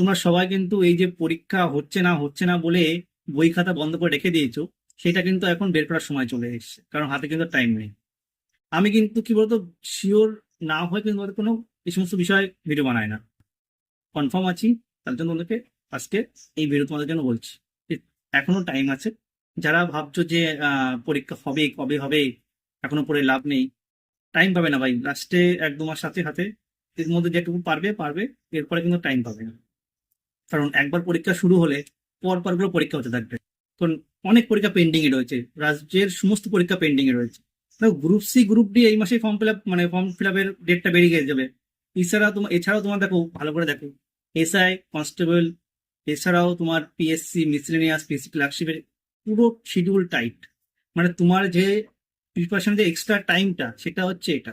তোমরা সবাই কিন্তু এই যে পরীক্ষা হচ্ছে না হচ্ছে না বলে বই খাতা বন্ধ করে রেখে দিয়েছ, সেটা কিন্তু এখন বের করার সময় চলে এসেছে, কারণ হাতে কিন্তু টাইম নেই। আমি কিন্তু কি বলতো শিওর না হয়ে কিন্তু কোনো এই সমস্ত বিষয়ে ভিডিও বানাই না। কনফার্ম আছি, তার জন্য তোমাদেরকে আজকে এই ভিডিও তোমাদের জন্য বলছি। এখনও টাইম আছে। যারা ভাবছ যে পরীক্ষা হবে, কবে হবে, এখনও পরে লাভ নেই টাইম পাবে না ভাই। লাস্টে এক দু মাস সাথে হাতে, এর মধ্যে যেটুকু পারবে পারবে, এরপরে কিন্তু টাইম পাবে না। কারণ একবার পরীক্ষা শুরু হলে পর পরগুলো পরীক্ষা হতে থাকবে। কারণ অনেক পরীক্ষা পেন্ডিং এ রয়েছে, রাজ্যের সমস্ত পরীক্ষা পেন্ডিং এ রয়েছে গ্রুপ সি গ্রুপ ডি এই মাসে ফর্ম ফিল আপ মানে ফর্ম ফিল আপের ডেটটা বেরিয়ে যাবে। এছাড়া তোমার এছাড়াও তোমার দেখো, ভালো করে দেখো এসআই কনস্টেবল এছাড়াও তোমার পিএসসি মিসলেনিয়াস পিএসসি ক্লার্কশিপের পুরো শিডিউল টাইট মানে তোমার যে প্রিপারেশন যে এক্সট্রা টাইমটা সেটা হচ্ছে এটা।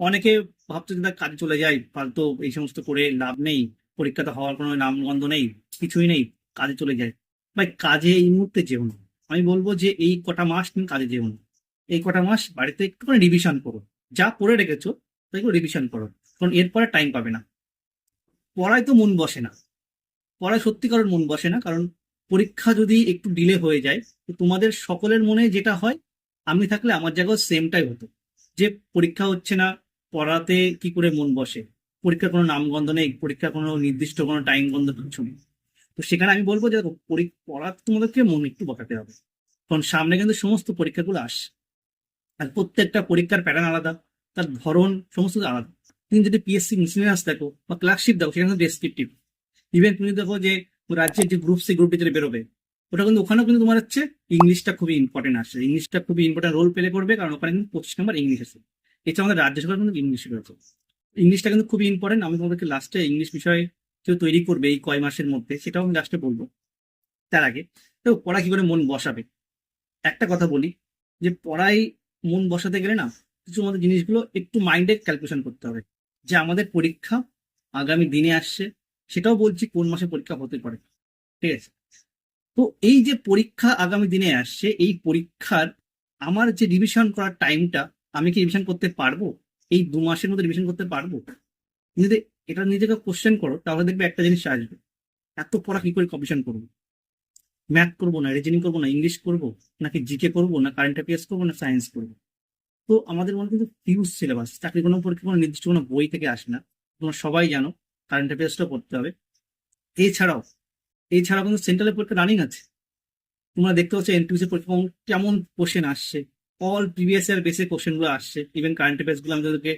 অনেকে ভাবছে যে কাজে চলে যায়, ফালতু, এই সমস্ত করে লাভ নেই। পরীক্ষাতে হওয়ার কোনো নামগন্ধ নেই, কিছুই নেই, কাজে চলে যায়। ভাই, কাজে এই মুহূর্তে যেও না। আমি বলব যে এই কটা মাস তুমি কাজে যেও না। এই কটা মাস বাড়িতে একটুখানি রিভিশন করো। যা পড়ে রেখেছো সেগুলো রিভিশন করো। কারণ এরপরে টাইম পাবে না। পড়ায় তো মন বসে না। পড়ায় সত্যি কারোর মন বসে না, কারণ পরীক্ষা যদি একটু ডিলে হয়ে যায়, তো তোমাদের সকলের মনে যেটা হয়, আমি থাকলে আমার জায়গায় সেমটাই হতো। যে পরীক্ষা হচ্ছে না, পড়াতে কি করে মন বসে? পরীক্ষার কোনো নামগন্ধ নেই, পরীক্ষার কোনো নির্দিষ্ট কোনো টাইম বন্ধ কিছু নেই। তো সেখানে আমি বলব যে পড়া তোমাদেরকে মন একটু বসাতে হবে। কারণ সামনে কিন্তু সমস্ত পরীক্ষাগুলো আসছে আর প্রত্যেকটা পরীক্ষার প্যাটার্ন আলাদা, তার ধরন সমস্ত আলাদা। তুমি যদি পিএসসি মিসলিনিয়াস দেখো বা ক্লার্কশিপ দেখো, সেখানে ডেসক্রিপটিভ ইভেন তুমি দেখো যে রাজ্যের যে গ্রুপ সি গ্রুপ ডি বেরোবে, ওটা কিন্তু ওখানেও কিন্তু তোমার হচ্ছে ইংলিশটা খুবই ইম্পর্টেন্ট আসছে ইংলিশটা খুবই ইম্পর্টেন্ট রোল প্লে করবে, কারণ ওখানে কিন্তু পঁচিশ নম্বর ইংলিশ আছে। এছাড়া আমাদের রাজ্য সরকার কিন্তু ইংলিশ বেরোতো ইংলিশটা কিন্তু খুবই ইম্পর্টেন্ট আমি তোমাদেরকে লাস্টে ইংলিশ বিষয়ে কেউ তৈরি করবে এই কয় মাসের মধ্যে, সেটাও আমি লাস্টে বলব তার আগে। তো পড়া কি করে মন বসাবে? একটা কথা বলি, যে পড়ায় মন বসাতে গেলে না কিছু আমাদের জিনিসগুলো একটু মাইন্ডে ক্যালকুলেশন করতে হবে। যে আমাদের পরীক্ষা আগামী দিনে আসছে, সেটাও বলছি কোন মাসে পরীক্ষা হতে পারে। ঠিক আছে? তো এই যে পরীক্ষা আগামী দিনে আসছে, এই পরীক্ষার আমার যে রিভিশন করার টাইমটা আমি কি রিভিশন করতে পারব? এই দু মাসের মধ্যে রিভিশন করতে পারব? যদি এটা নিজেকে কোশ্চেন করো, তাহলে দেখবে একটা জিনিস আসবে। এত পড়া কি করে কম্পিটিশন করব? ম্যাথ করব না রিজনিং করব না ইংলিশ করব, নাকি জিকে করব, না কারেন্ট অ্যাফেয়ার্স করব, না সায়েন্স করব? তো আমাদের মনে কিন্তু ফিউজ সিলেবাস চাকরি কোনো পরীক্ষা, কোনো নির্দিষ্ট কোনো বই থেকে আসে না। তোমরা সবাই জানো কারেন্ট অ্যাফেয়ার্সটাও পড়তে হবে। এছাড়াও এছাড়াও কিন্তু সেন্ট্রালের পরীক্ষা রানিং আছে। তোমরা দেখতে পাচ্ছ এনটিউসি পরীক্ষা কেমন কোশ্চেন আসছে। অল প্রিভিয়াস ইয়ার বেসে কোশ্চেনগুলো আসছে ইভেন কারেন্ট অ্যাফেয়ার্সগুলো আমি তাদেরকে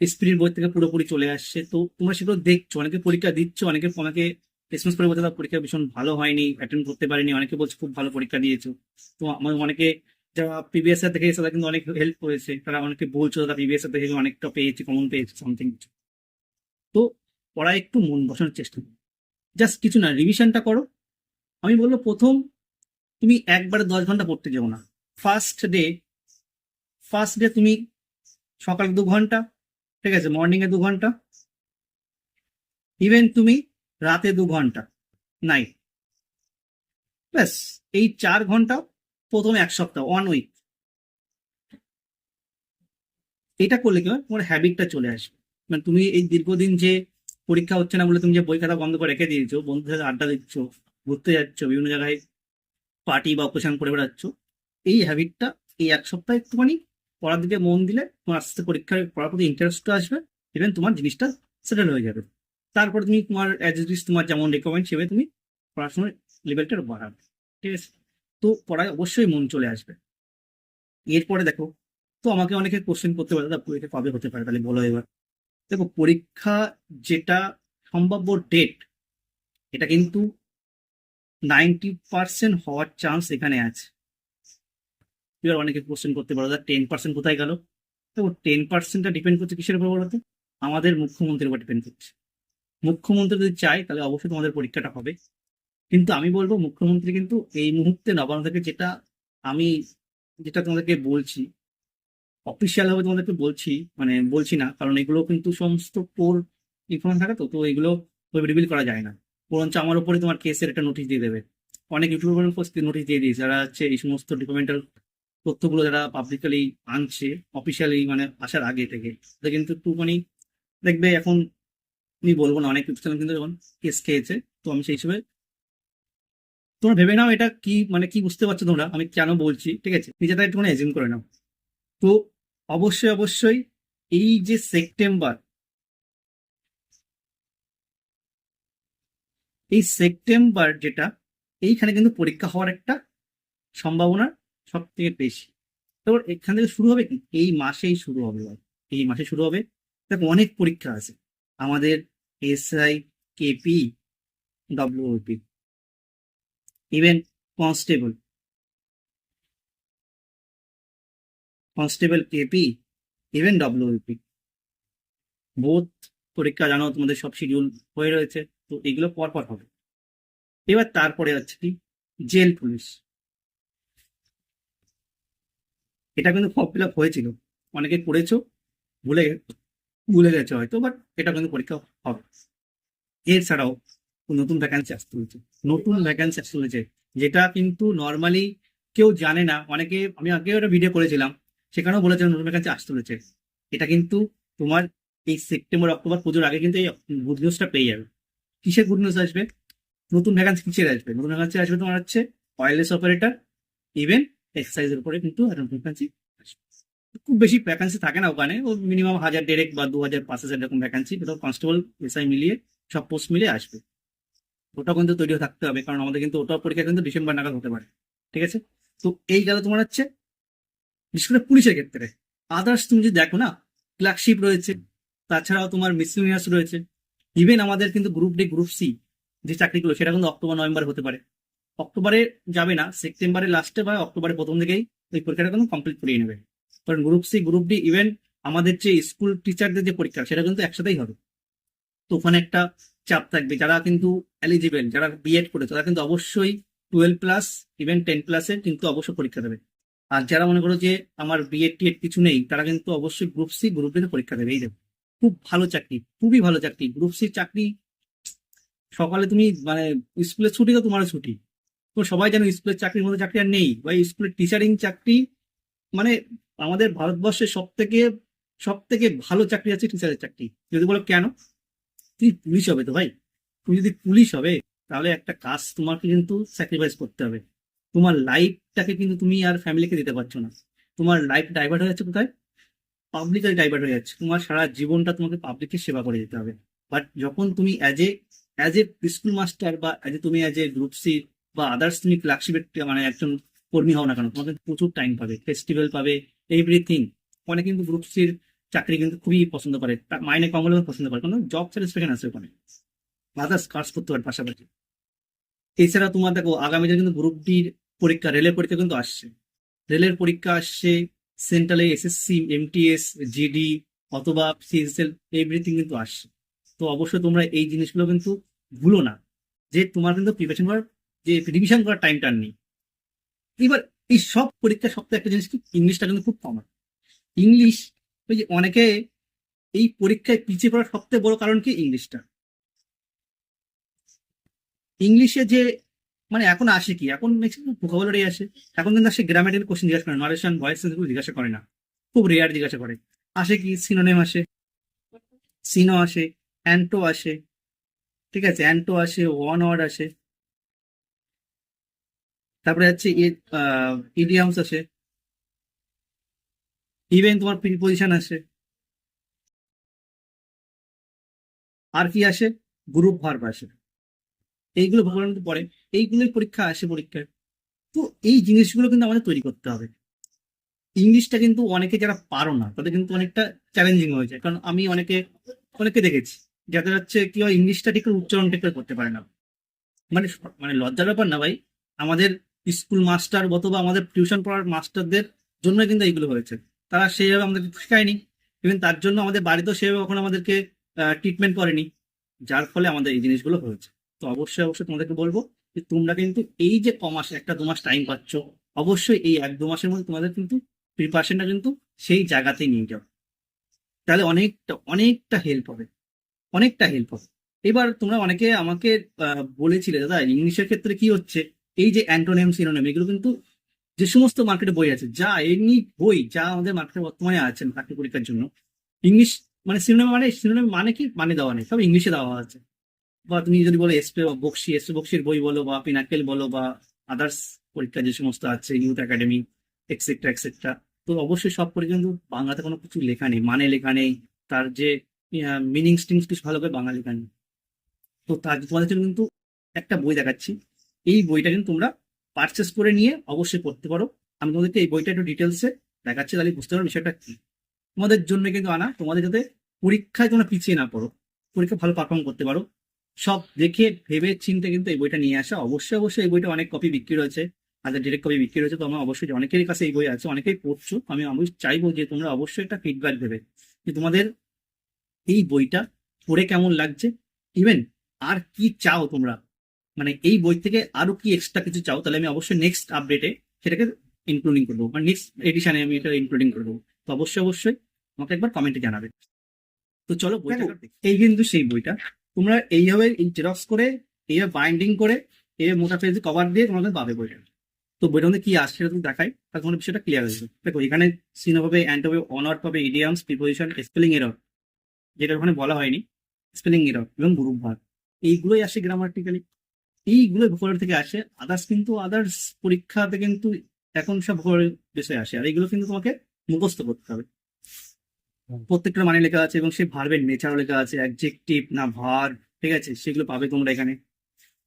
স্পিরিট বই থেকে পুরোপুরি চলে আসছে। তো তোমরা সেগুলো দেখছ, অনেকে পরীক্ষা দিচ্ছ, অনেকে অনেকে রেসপন্স করে বলছে তার পরীক্ষা ভীষণ ভালো হয়নি অ্যাটেন্ড করতে পারিনি। অনেকে বলছে, খুব ভালো পরীক্ষা দিয়েছ। তো আমার অনেকে যারা প্রিভিয়াস ইয়ার এসে তারা কিন্তু অনেক হেল্প করেছে। তারা অনেকে বলছো তারা প্রিভিয়াস ইয়ার দেখে অনেকটা পেয়েছে কমন পেয়েছে সামথিং কিছু। তো পড়ায় একটু মন বসানোর চেষ্টা করো। জাস্ট কিছু না রিভিশনটা করো। আমি বলব, প্রথম তুমি একবারে দশ ঘণ্টা পড়তে যাও না। ফার্স্ট ডে ফার্স্ট ডে তুমি সকালে দু ঘণ্টা, ঠিক আছে মর্নিং এ দু ঘণ্টা ইভেন তুমি রাতে দু ঘণ্টা নাইট ব্যাস, এই চার ঘণ্টা প্রথম এক সপ্তাহ ওয়ান উইক এটা করলে কি হয়? তোমার হ্যাবিটটা চলে আসবে। মানে তুমি এই দীর্ঘদিন যে পরীক্ষা হচ্ছে না বলে তুমি যে বই খাতা বন্ধ করে রেখে দিয়েছ, বন্ধুদের আড্ডা দিচ্ছ, ঘুরতে যাচ্ছ, বিভিন্ন জায়গায় পার্টি বা অকেশন করে বেড়াচ্ছ এই হ্যাবিটটা এই এক সপ্তাহ একটুখানি পড়ার দিকে মন দিলে তোমার আস্তে পরীক্ষার পড়ার প্রতি ইন্টারেস্টও আসবে ইভেন তোমার জিনিসটা সেটেল হয়ে যাবে। তারপরে তুমি তোমার অ্যাজ ইট ইজ তোমার যেমন রেকমেন্ড সেভাবে তুমি পড়াশোনার লেভেলটা বাড়াবে ঠিক আছে? তো পড়ায় অবশ্যই মন চলে আসবে। এরপরে দেখো, তো আমাকে অনেকে কোশ্চেন করতে পারে দাদা, পরীক্ষা কবে হতে পারে? তাহলে বলো এবার। দেখো, পরীক্ষা যেটা সম্ভাব্য ডেট এটা কিন্তু নাইনটি পার্সেন্ট হওয়ার চান্স এখানে আছে। এবার অনেকে কোশ্চেন করতে পারো, দাদা টেন পার্সেন্ট কোথায় গেল? তো টেন পার্সেন্টটা ডিপেন্ড করছে কিসের উপর বলতো? আমাদের মুখ্যমন্ত্রীর উপর ডিপেন্ড করছে। মুখ্যমন্ত্রী যদি চায়, তাহলে অবশ্যই তোমাদের পরীক্ষাটা হবে। কিন্তু আমি বলব, মুখ্যমন্ত্রী কিন্তু এই মুহূর্তে নবান্ন থেকে যেটা আমি, যেটা তোমাদেরকে বলছি অফিসিয়াল ভাবে তোমাদেরকে বলছি মানে বলছি না, কারণ এগুলো কিন্তু সমস্ত কোর ইনফরমেশন থাকে তো তো এগুলো রিভিল করা যায় না। বরঞ্চ আমার উপরে তোমার কেসের একটা নোটিশ দিয়ে দেবে। অনেক ইউটিউবের নোটিশ দিয়ে দিয়েছে, যারা হচ্ছে এই সমস্ত ডকুমেন্টাল তথ্যগুলো যারা পাবলিকালি আনছে অফিসিয়ালি মানে আসার আগে থেকে, তাদের কিন্তু একটু মানে দেখবে এখন আমি বলব না, অনেক চ্যানেল কিন্তু যখন কেস খেয়েছে, তো আমি সেই হিসেবে তোমরা ভেবে নাও এটা কি মানে কি বুঝতে পারছ তোমরা, আমি কেন বলছি, ঠিক আছে? নিজেদের একটুখানি এজিম করে নাও। তো অবশ্যই অবশ্যই এই যে সেপ্টেম্বর এই সেপ্টেম্বর যেটা, এইখানে কিন্তু পরীক্ষা হওয়ার একটা সম্ভাবনা সব থেকে বেশি। তারপর এখান থেকে শুরু হবে কি? এই মাসেই শুরু হবে। এই মাসে শুরু হবে। দেখো, অনেক পরীক্ষা আছে। আমাদের SI KP WP even constable constable KP even WP বোধ পরীক্ষা, জানো, তোমাদের সব শিডিউল হয়ে রয়েছে। তো এগুলো পরপর হবে। এবার তারপরে হচ্ছে কি? Jail police. এটা কিন্তু ফর্ম ফিল আপ হয়েছিল। অনেকে করেছ ভুলে ভুলে গেছে হয়তো বাট এটা কিন্তু পরীক্ষা হবে। এছাড়াও নতুন ভ্যাকান্সি আসতে চলেছে। নতুন ভ্যাকান্সি আসতে চলেছে, যেটা কিন্তু নর্মালি কেউ জানে না। অনেকে, আমি আগে একটা ভিডিও করেছিলাম, সেখানেও বলেছিলাম নতুন ভ্যাকান্সি আসতে চলেছে। এটা কিন্তু তোমার এই সেপ্টেম্বর অক্টোবর পুজোর আগে কিন্তু এই গুড নিউজটা পেয়ে যাবে। কিসের গুড নিউজ আসবে? নতুন ভ্যাকান্সি কিসের আসবে? নতুন ভ্যাকান্সি আসবে তোমার হচ্ছে ওয়্যারলেস অপারেটর ইভেন এক্সারসাইজের উপরে কিন্তু নতুন ভ্যাকান্সি খুব বেশি ভ্যাকান্সি থাকে না ওখানে। ও মিনিমাম হাজার ডেরেক বা দু হাজার পাঁচ হাজার এরকম ভ্যাকান্সি কোথাও কনস্টেবল এসআই মিলিয়ে সব পোস্ট মিলিয়ে আসবে। ওটা কিন্তু তৈরি থাকতে হবে, কারণ আমাদের কিন্তু ওটার পরীক্ষা কিন্তু ডিসেম্বর নাগাদ হতে পারে। ঠিক আছে? তো এই গেল তোমার হচ্ছে, বিশেষ করে পুলিশের ক্ষেত্রে আদার্স তুমি যদি দেখো না ক্লার্কশিপ রয়েছে, তাছাড়াও তোমার মিসলিনিয়াস রয়েছে। ইভেন আমাদের কিন্তু গ্রুপ ডি গ্রুপ সি যে চাকরিগুলো, সেটা কিন্তু অক্টোবর, নভেম্বর হতে পারে। অক্টোবরে যাবে না, সেপ্টেম্বরের লাস্টে বা অক্টোবরের প্রথম দিকেই ওই পরীক্ষাটা কিন্তু কমপ্লিট করিয়ে নেবে। কারণ group C group D even আমাদের যে স্কুল টিচারদের যে পরীক্ষা, সেটা কিন্তু একসাথেই হবে। তো ওখানে একটা চাপ থাকবে। যারা কিন্তু এলিজিবেল যারা বিএড করেছে, তারা কিন্তু অবশ্যই টুয়েলভ প্লাস ইভেন টেন প্লাসের কিন্তু অবশ্যই পরীক্ষা দেবে। আর যারা মনে করো যে আমার বিএড টিএড কিছু নেই, তারা কিন্তু অবশ্যই গ্রুপ সি গ্রুপ ডিতে পরীক্ষা দেবে। এই দেবে খুব ভালো চাকরি, খুবই ভালো চাকরি। গ্রুপ সি চাকরি, সকালে তুমি মানে স্কুলের ছুটি তো তোমারও ছুটি। তো সবাই জানো স্কুলের চাকরির মধ্যে চাকরি আর নেই, বা স্কুলের টিচারিং চাকরি মানে আমাদের ভারতবর্ষের সব থেকে সব থেকে ভালো চাকরি আছে টিচারের চাকরি। যদি বলো কেন? তুমি পুলিশ হবে তো ভাই। তুমি যদি পুলিশ হবে, তাহলে একটা কাজ তোমাকে কিন্তু স্যাক্রিফাইস করতে হবে। তোমার লাইফটাকে কিন্তু তুমি আর ফ্যামিলিকে দিতে পারছ না। তোমার লাইফ ডাইভার্ট হয়ে যাচ্ছে কোথায়? পাবলিকে ডাইভার্ট হয়ে যাচ্ছে। তোমার সারা জীবনটা তোমাকে পাবলিকের সেবা করে দিতে হবে। বাট যখন তুমি as a as a school master বা অ্যাজ এ তুমি অ্যাজ এ গ্রুপ সি বা আদার্স তুমি ক্লার্কশিপের মানে একজন কর্মী হও না কেন তোমাকে প্রচুর টাইম পাবে ফেস্টিভ্যাল পাবে এভরিথিং অনেক কিন্তু গ্রুপ সির চাকরি কিন্তু খুবই পছন্দ করে, তার মাইনে কম হলেও পছন্দ করে কারণ জব স্যাটিসফ্যাকশন আছে ওখানে। আদার্স কাজ করতে পারে পাশাপাশি। এছাড়া তোমার দেখো, আগামী দিনে কিন্তু গ্রুপ ডির পরীক্ষা, রেলের পরীক্ষা কিন্তু আসছে। রেলের পরীক্ষা আসছে সেন্ট্রালে এসএসসি এমটিএস জিডি অথবা সিএসএল এভরিথিং কিন্তু আসছে। তো অবশ্যই তোমরা এই জিনিসগুলো কিন্তু ভুলো না, যে তোমার কিন্তু প্রিপারেশন করার যে রিভিশন করার টাইমটা নেই। এবার এই সব পরীক্ষা সপ্তাহে একটা জিনিস কি? ইংলিশটা কিন্তু খুব কমন ইংলিশ ওই যে অনেকে এই পরীক্ষায় পিছিয়ে পড়ার সবথেকে বড় কারণ কি? ইংলিশটা ইংলিশে যে মানে এখন আসে কি? এখন ম্যাক্সিমাম ভোকাবুলারি আসে। এখন কিন্তু আসে গ্রামাটিক্যাল কোশ্চেন জিজ্ঞাসা করে নারেশন ভয়েস এগুলো জিজ্ঞাসা করে না। খুব রেয়ার জিজ্ঞাসা করে। আসে কি? সিনোনেম আসে। সিনো আসে অ্যান্টো আসে। ঠিক আছে? অ্যান্টো আসে ওয়ান ওয়ার্ড আসে। তারপরে হচ্ছে ইডিয়ামস আসে ইভেন তোমার প্রিপোজিশন আসে আর কি আসে? গ্রুপ ভার্ব আসে। এইগুলো ভগবান পড়ে। এইগুলোর পরীক্ষা আসে পরীক্ষায়। তো এই জিনিসগুলো কিন্তু আমাদের তৈরি করতে হবে। ইংলিশটা কিন্তু অনেকে যারা পারো না, তাদের কিন্তু অনেকটা চ্যালেঞ্জিং হয়ে যায়। কারণ আমি অনেকে অনেকে দেখেছি, যাদের হচ্ছে কি হয়, ইংলিশটা ঠিক উচ্চারণ ঠিক করে করতে পারে না। মানে মানে লজ্জার ব্যাপার না ভাই। আমাদের স্কুল মাস্টার অথবা আমাদের টিউশন পড়ার মাস্টারদের জন্য কিন্তু এইগুলো হয়েছে। তারা সেইভাবে আমাদেরকে শেখায়নি। ইভেন তার জন্য আমাদের বাড়িতেও সেভাবে কখনো আমাদেরকে ট্রিটমেন্ট করেনি। যার ফলে আমাদের এই জিনিসগুলো হয়েছে। তো অবশ্যই অবশ্যই তোমাদেরকে বলব যে তোমরা কিন্তু এই যে কমাস একটা দু মাস টাইম পাচ্ছ, অবশ্যই এই এক দু মাসের মধ্যে তোমাদের কিন্তু প্রিপারেশনটা কিন্তু সেই জায়গাতেই নিয়ে যাও। তাহলে অনেকটা অনেকটা হেল্প হবে। অনেকটা হেল্প হবে। এবার তোমরা অনেকে আমাকে বলেছিলে, দাদা, ইংলিশের ক্ষেত্রে কি হচ্ছে? এই যে অ্যান্টোনেম সিনোনেম এগুলো কিন্তু যে সমস্ত মার্কেটে বই আছে, যা এমনি বই যা আমাদের মার্কেটে বর্তমানে আছে চাকরি পরীক্ষার জন্য ইংলিশ মানে সিনোনিম মানে সিনোনিম মানে কি? মানে দেওয়া নেই, সব ইংলিশে দেওয়া আছে। বা তুমি যদি বলো এসপে বা বক্সি এসপে বক্সির বই বলো বা পিনাকেল বলো বা আদার্স পরীক্ষা যে সমস্ত আছে ইউথ একাডেমি এক্সেট্রা এক্সেট্রা তো অবশ্যই সব পরীক্ষা কিন্তু বাংলাতে কোনো কিছু লেখা নেই মানে লেখা নেই, তার যে মিনিং স্টিংস কিছু ভালো করে বাংলা লেখা নেই। তো তার, তোমাদের জন্য কিন্তু একটা বই দেখাচ্ছি। এই বইটা কিন্তু তোমরা পারচেস করে নিয়ে অবশ্যই পড়তে পারো। আমি তোমাদেরকে এই বইটা একটু ডিটেলসে দেখাচ্ছি, তাহলে বুঝতে পারো বিষয়টা কি। তোমাদের জন্য কিন্তু আনা, তোমাদের যাতে পরীক্ষায় তোমরা পিছিয়ে না পড়ো পরীক্ষা ভালো পারফর্ম করতে পারো। সব দেখে, ভেবে, চিনতে কিন্তু এই বইটা নিয়ে আসা। অবশ্যই অবশ্যই এই বইটা অনেক কপি বিক্রি রয়েছে হাজার ডিরেক্ট কপি বিক্রি রয়েছে। তোমরা অবশ্যই অনেকেরই কাছে এই বই আছে, অনেকেই পড়ছো। আমি আমি চাইব যে তোমরা অবশ্যই একটা ফিডব্যাক দেবে যে তোমাদের এই বইটা পড়ে কেমন লাগছে। ইভেন আর কি চাও তোমরা? মানে এই বই থেকে আরও কি এক্সট্রা কিছু চাও তাহলে আমি অবশ্যই নেক্সট আপডেটে সেটাকে ইনক্লুডিং করব মানে নেক্সট এডিশনে আমি এটা ইনক্লুডিং করব তো অবশ্যই অবশ্যই আমাকে একবার কমেন্টে জানাবে। তো চলো বইটা এই কিন্তু সেই বইটা। তোমরা এইভাবে জেরক্স করে এইভাবে বাইন্ডিং করে এইভাবে মোটা পেজে কভার দিয়ে তোমাদের পাবে বইটা। তো বইটার মধ্যে কি আসছে সেটা তুমি দেখাই তাহলে তোমার বিষয়টা ক্লিয়ার হয়ে যাবে। দেখো এখানে সিনো পাবে অ্যান্ড পাবে অনার পাবে ইডিয়ামস প্রিপোজিশন স্পেলিং এরর যেটা ওখানে বলা হয়নি স্পেলিং এরর এবং গ্রুপ ভাগ এইগুলোই আসে গ্রামাটিক্যালি এইগুলো ভূগোলের থেকে আসে আদার্স কিন্তু আদার্স পরীক্ষাতে কিন্তু এখন সব ভূগোলের বিষয় আসে আর এইগুলো কিন্তু তোমাকে মুখস্থ করতে হবে। প্রত্যেকটা মানে লেখা আছে এবং সেই ভার্বের নেচারও লেখা আছে অ্যাডজেক্টিভ না ভার ঠিক আছে? সেগুলো পাবে তোমরা এখানে।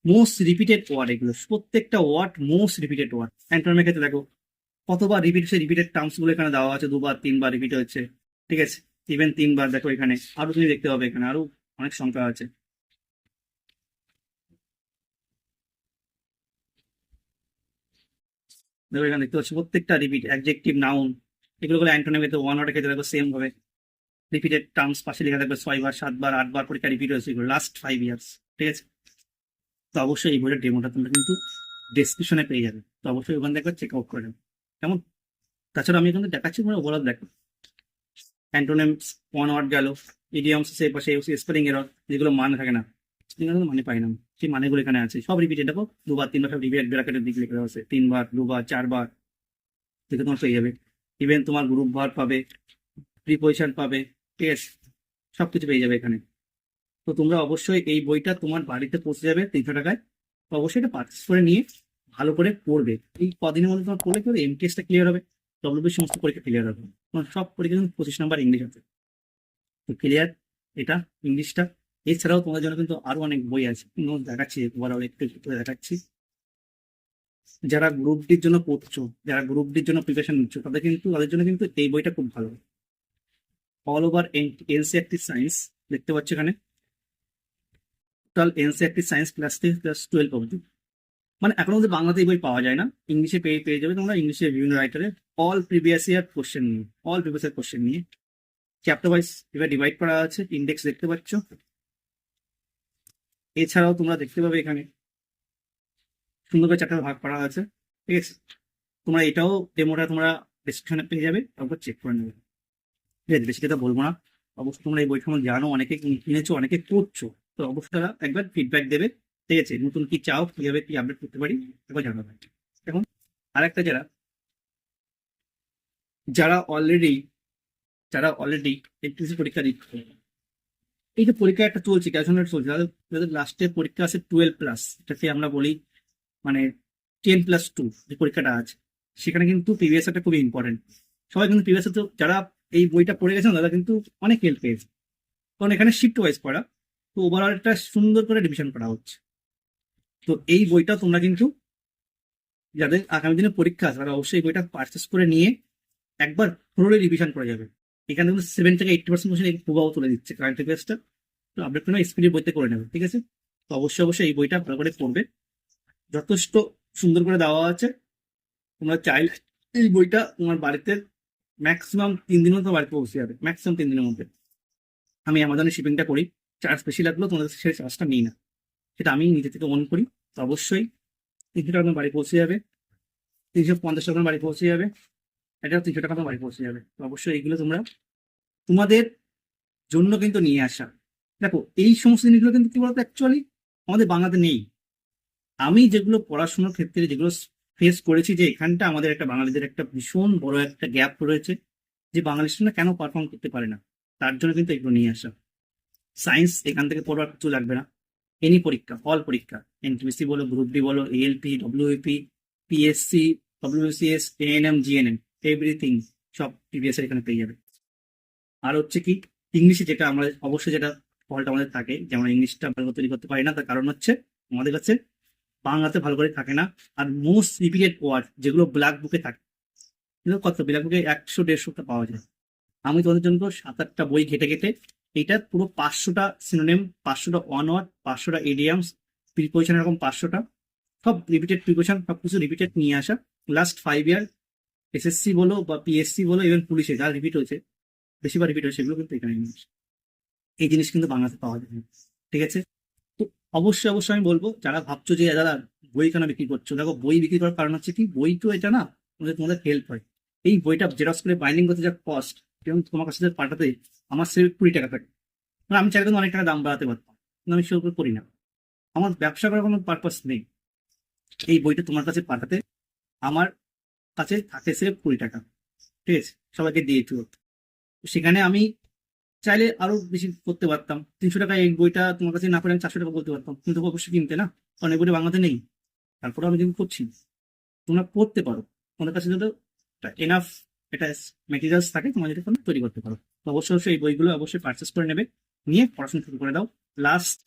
মোস্ট রিপিটেড ওয়ার্ড এগুলো প্রত্যেকটা ওয়ার্ড মোস্ট রিপিটেড ওয়ার্ড অ্যান্টনের ক্ষেত্রে দেখো কতবার রিপিট সেই রিপিটেড টার্মসগুলো এখানে দেওয়া আছে দুবার তিনবার রিপিট হচ্ছে ঠিক আছে? ইভেন তিনবার দেখো এখানে। আরও তুমি দেখতে পাবে এখানে আরও অনেক সংখ্যা আছে। দেখো এখানে দেখতে পাচ্ছি প্রত্যেকটা রিপিট অ্যাডজেক্টিভ নাউন এগুলো করে অ্যান্টোনিম ওয়ান ওয়ার্ডের ক্ষেত্রে দেখো সেম হবে রিপিটেড টার্মস পাশে লেখা থাকবে ছয়বার সাতবার আটবার পরীক্ষা রিপিট হয়েছে এগুলো লাস্ট ফাইভ ইয়ার্স ঠিক আছে? তো অবশ্যই এই বইটার ডেমোটা তোমরা কিন্তু ডেসক্রিপশনে পেয়ে যাবে। তো অবশ্যই ওখান থেকে চেক আউট করে নেবে কেমন? তাছাড়া আমি এখানে দেখাচ্ছি তোমরা ওভারঅল দেখো। অ্যান্টোনিমস ওয়ান ওয়ার্ড গেল ইডিয়ামস সেই পাশে স্পেলিং এর যেগুলো মানে থাকে না। মানে পাই না। সেই মানেগুলো এখানে আছে। সব রিপিটেড দেখো, দুবার, তিনবার সব রিপিটেড ব্র্যাকেটের দিকে লেখা আছে। তিনবার, দুবার, চারবার, দেখে তোমার পেয়ে যাবে। ইভেন তোমার গ্রুপ ভার পাবে প্রিপোজিশন পাবে ঠিক আছে সবকিছু পেয়ে যাবে এখানে। তো তোমরা অবশ্যই এই বইটা তোমার বাড়িতে পৌঁছে যাবে তিনশো টাকায়। তো অবশ্যই এটা পার্চেস করে নিয়ে ভালো করে পড়বে। এই কদিনের মধ্যে তোমার পড়লে কি হবে? এমটিএসটা ক্লিয়ার হবে। ডব্লিউবি সমস্ত পরীক্ষা ক্লিয়ার হবে। তোমার সব পরীক্ষা পঁচিশ নাম্বার ইংলিশ আছে। তো ক্লিয়ার এটা ইংলিশটা এছাড়াও তোমাদের জন্য কিন্তু আরও অনেক বই আছে। দেখাচ্ছি একবার একটু একটু করে দেখাচ্ছি। যারা গ্রুপ ডির জন্য পড়ছো, যারা গ্রুপ ডির জন্য প্রিপারেশন নিচ্ছ, তাদের কিন্তু, তাদের জন্য কিন্তু এই বইটা খুব ভালো। অল ওভার এনসিআরটি সায়েন্স দেখতে পাচ্ছ এখানে। টোটাল এনসিআরটি সায়েন্স ক্লাস থেকে ক্লাস টুয়েলভ অবধি। মানে এখন অব্দি বাংলাতে এই বই পাওয়া যায় না। ইংলিশে পেয়ে পেয়ে যাবে তোমরা ইংলিশে বিভিন্ন রাইটারে অল প্রিভিয়াস ইয়ার কোশ্চেন নিয়ে অল প্রিভিয়াস ইয়ার কোশ্চেন নিয়ে। চ্যাপ্টার ওয়াইজ এবার ডিভাইড করা আছে ইন্ডেক্স দেখতে পাচ্ছ। এছাড়াও তোমরা দেখতে পাবে এখানে সুন্দর করে চ্যাপ্টার ভাগ করা আছে, ঠিক আছে? তোমরা এটাও ডেমোটা তোমরা ডিসক্রিপশনে পেয়ে যাবে, তারপর চেক করে নেবে। ঠিক আছে, বেশি কথা বলব না। অবশ্যই তোমরা এই বই জানো, অনেকে কিনেছো, অনেকে করছ, তো অবশ্যই তারা একবার ফিডব্যাক দেবে, ঠিক আছে? নতুন কি চাও, কীভাবে কি আপডেট করতে পারি একবার জানাবে। এখন আরেকটা যারা যারা অলরেডি যারা অলরেডি এইচএসসি পরীক্ষা দিচ্ছে এই যে পরীক্ষা একটা চলছে ক্যালকুলেট চলছে তাদের যাদের লাস্টে পরীক্ষা আছে টুয়েলভ প্লাস এটাকে আমরা বলি মানে টেন প্লাস টু যে পরীক্ষাটা আছে সেখানে কিন্তু প্রিভিয়াস একটা খুবই ইম্পর্টেন্ট সবাই কিন্তু প্রিভিয়াস তো যারা এই বইটা পড়ে গেছেন, তারা কিন্তু অনেক হেল্প পেয়েছে। কারণ এখানে শিফট ওয়াইজ পড়া, তো ওভারঅল একটা সুন্দর করে ডিভিশন করা হচ্ছে। তো এই বইটা তোমরা কিন্তু যাদের আগামী দিনে পরীক্ষা আছে, তারা অবশ্যই বইটা পারচেস করে নিয়ে একবার পুরোলি রিভিশন করে যাবে। এখানে কিন্তু সেভেন থেকে এইটি পার্সেন্ট কোশ্চেন প্রভাব তুলে দিচ্ছে কারেন্ট অ্যাফেয়ার্সটা তো করে স্পিডের বইতে করে নেবে, ঠিক আছে? তো অবশ্যই অবশ্যই এই বইটা ভালো করে পড়বে। যথেষ্ট সুন্দর করে দেওয়া আছে। তোমরা চাইলে এই বইটা তোমার বাড়িতে ম্যাক্সিমাম তিন দিনের মতো বাড়িতে পৌঁছে যাবে ম্যাক্সিমাম তিন দিনের মধ্যে। আমি অ্যামাজনে শিপিংটা করি চার্জ বেশি লাগলেও তোমাদের সেই চার্জটা নিই না। সেটা আমি নিজে থেকে অন করি, তো অবশ্যই তিনশো টাকা বাড়ি পৌঁছে যাবে। তিনশো পঞ্চাশ টাকা বাড়ি পৌঁছে যাবে। এটা তিনশো টাকা বাড়ি পৌঁছে যাবে। তো অবশ্যই এইগুলো তোমরা তোমাদের জন্য কিন্তু নিয়ে আসা। দেখো, এই সমস্ত জিনিসগুলো কিন্তু কি বলতো অ্যাকচুয়ালি আমাদের বাংলাতে নেই। আমি যেগুলো পড়াশোনার ক্ষেত্রে যেগুলো ফেস করেছি যে এখানটা আমাদের একটা বাঙালিদের একটা ভীষণ বড় একটা গ্যাপ রয়েছে যে বাঙালি স্টুডেন্টরা কেন পারফর্ম করতে পারে না। তার জন্য কিন্তু এগুলো নিয়ে আসা। সায়েন্স এখান থেকে পড়বার কিছু লাগবে না। এনি পরীক্ষা অল পরীক্ষা। এনটিপিসি বলো গ্রুপ ডি বলো ALP WP PSC WCS ANM GNM everything সব প্রিভিয়াস এখানে পেয়ে যাবে। আর হচ্ছে কি ইংলিশে যেটা আমরা অবশ্যই যেটা ফলটা আমাদের থাকে, যে আমরা ইংলিশটা ভালো করে তৈরি করতে পারি না, তার কারণ হচ্ছে আমাদের কাছে বাংলাতে ভালো করে থাকে না। আর মোস্ট রিপিটেড ওয়ার্ড যেগুলো ব্ল্যাক বুকে থাকে, এগুলো কত? ব্ল্যাক বুকে একশো, দেড়শোটা পাওয়া যায়। আমি তোমাদের জন্য সাত আটটা বই ঘেটে ঘেটে, এটা পুরো পাঁচশোটা সিনোনেম পাঁচশোটা ওয়ান ওয়ার্ড পাঁচশোটা এডিয়ামস প্রিপোজিশন এরকম পাঁচশোটা, সব রিপিটেড প্রিপোজিশন সব কিছু রিপিটেড নিয়ে আসা। লাস্ট ফাইভ ইয়ার এসএসসি বলো বা পিএসসি বলো ইভেন পুলিশে যা রিপিট হয়েছে, বেশিরভাগ রিপিট হয়েছে, সেগুলো কিন্তু এখানে নিয়ে আসে। এই জিনিস কিন্তু বাংলাতে পাওয়া যায়। ঠিক আছে? তো অবশ্যই অবশ্যই আমি বলব, যারা ভাবছ যে দাদা বই কেন বিক্রি করছ, দেখো বই বিক্রি করার কারণ হচ্ছে কি, বই তো এটা না, তোমাদের তোমাদের হেল্প হয়। এই বইটা জেরক্স করে বাইন্ডিং করতে যা কস্ট এবং তোমার কাছে পাঠাতে, আমার সে কুড়ি টাকা থাকে। মানে আমি চাইলে অনেক টাকা দাম বাড়াতে পারতাম, কিন্তু আমি সেরকম করি না। আমার ব্যবসা করার কোনো পারপাস নেই। এই বইটা তোমার কাছে পাঠাতে, আমার কাছে থাকে সে কুড়ি টাকা। ঠিক আছে? সবাইকে দিয়ে তো সেখানে আমি চাইলে আরও বেশি করতে পারতাম। তিনশো টাকা এই বইটা তোমার কাছে না পেলে আমি চারশো টাকা বলতে পারতাম। কিন্তু অবশ্যই কিনতে না? কারণ এই বইটা বাংলাতে নেই। তারপরে আমি কিন্তু করছি তোমরা পড়তে পারো। তোমাদের কাছে যদি এনাফ এটা মেটেরিয়ালস থাকে তোমরা যেটা তোমরা তৈরি করতে পারো। তো অবশ্যই অবশ্যই এই বইগুলো অবশ্যই পারচেস করে নেবে নিয়ে পড়াশোনা শুরু করে দাও। লাস্ট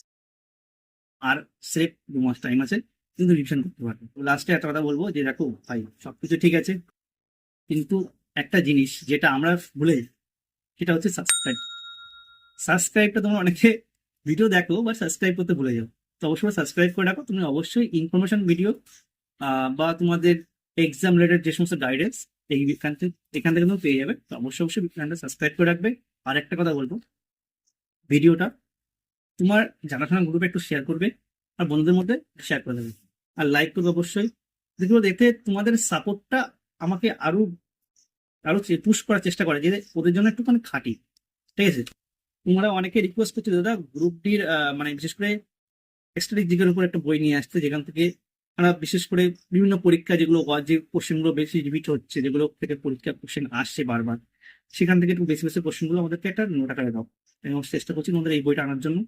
আর সেফ দু মাস টাইম আছে কিন্তু রিভিশন করতে পারবে। তো লাস্টে একটা কথা বলব যে দেখো ভাই সব কিছু ঠিক আছে কিন্তু একটা জিনিস যেটা আমরা ভুলে যাই, সেটা হচ্ছে সাবস্ক্রাইব সাবস্ক্রাইবটা তোমরা অনেকে ভিডিও দেখো বা সাবস্ক্রাইব করতে ভুলে যাও। তো অবশ্যই সাবস্ক্রাইব করে রাখো, তুমি অবশ্যই ইনফরমেশন ভিডিও বা তোমাদের এক্সাম রিলেটেড যে সমস্ত গাইডেন্স এইখান থেকে, এখান থেকে তুমি পেয়ে যাবে। তো অবশ্যই অবশ্যই চ্যানেলটা সাবস্ক্রাইব করে রাখবে। আর একটা কথা বলব ভিডিওটা তোমার জানাশোনা গ্রুপে একটু শেয়ার করবে, আর বন্ধুদের মধ্যে শেয়ার করে দেবে। আর লাইক করবে অবশ্যই। দেখব দেখতে তোমাদের সাপোর্টটা আমাকে আরও আরও পুশ করার চেষ্টা করে, যে ওদের জন্য একটুখানি খাটি। ঠিক আছে? তোমরা অনেকে রিকোয়েস্ট করছ, দাদা গ্রুপ ডির মানে বিশেষ করে স্ট্যাটিক দিকের উপর একটা বই নিয়ে আসতে, যেখান থেকে আমরা বিশেষ করে বিভিন্ন পরীক্ষা যেগুলো, যে কোশ্চেনগুলো বেশি রিপিট হচ্ছে, যেগুলো থেকে পরীক্ষা কোশ্চেন আসছে বারবার, সেখান থেকে একটু বেশি বেশি কোশ্চেনগুলো আমাদেরকে একটা নোট আকারে দাও। আমি চেষ্টা করছি তোমাদের এই বইটা আনার জন্য।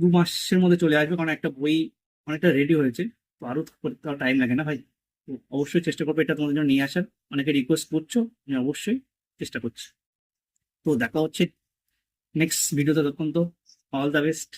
দু মাসের মধ্যে চলে আসবে, কারণ একটা বই অনেকটা রেডি হয়েছে, তো আরও টাইম লাগে না ভাই। অবশ্যই চেষ্টা করব এটা তোমাদের জন্য নিয়ে আসার। অনেকে রিকোয়েস্ট করছ, আমি অবশ্যই চেষ্টা করছি। তো দেখা হচ্ছে নেক্সট ভিডিওতে তখন তো অল দ্য বেস্ট